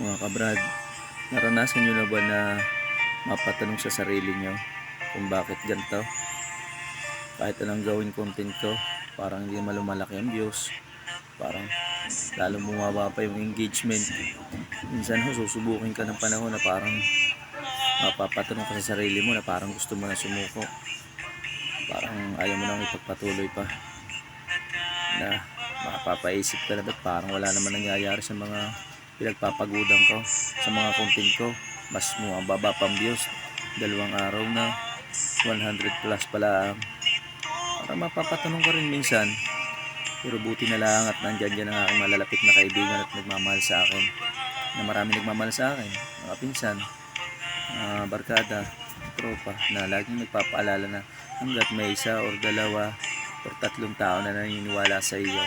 Mga kabrad, naranasan nyo na ba na mapatanong sa sarili nyo kung bakit ganito? Kahit anong gawin content ko, parang hindi naman lumalaki ang views. Parang lalo bumaba pa yung engagement. Minsan ho, susubukin ka ng panahon na parang mapapatanong ka sa sarili mo na parang gusto mo na sumuko. Parang ayaw mo nang ipagpatuloy pa. Na mapapaisip ka na ba't parang wala naman nangyayari sa mga pinagpapagudan ko sa mga content ko. Mas mo ang baba pang views. Dalawang araw na. 100 plus pala parang mapapatanong ka rin minsan. Pero buti na lang at nandyan dyan ang aking malalapit na kaibigan at nagmamahal sa akin. Na marami nagmamahal sa akin. Mga pinsan. Mga barkada. Tropa na laging nagpapaalala na hanggat may isa or dalawa or tatlong tao na naniniwala sa iyo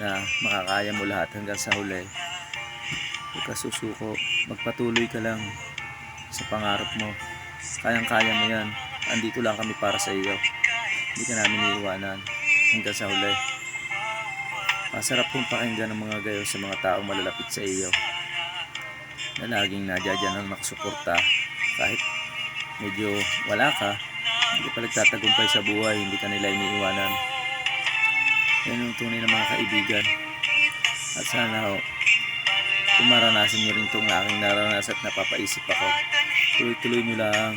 na makakaya mo lahat hanggang sa huli huwag ka susuko magpatuloy ka lang sa pangarap mo. Kayang kaya mo yan. Andito lang kami para sa iyo. Hindi ka namin iiwanan hanggang sa huli. Masarap pong pakinggan ng mga gayo sa mga taong malalapit sa iyo na laging nadyan ang nakasuporta. Kahit medyo wala ka hindi ka pa nagtatagumpay sa buhay hindi ka nila iniiwanan. Yan yung tunay ng mga kaibigan. At sana ho kung maranasan nyo rin itong aking naranasan at napapaisip ako tuloy-tuloy nyo lang.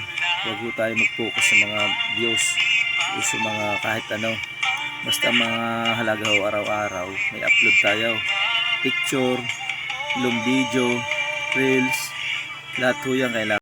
Huwag ho tayo mag-focus sa mga views o sa mga kahit ano. Basta mga halaga ho araw-araw may upload tayo. Picture long video reels lahat ho yan kailangan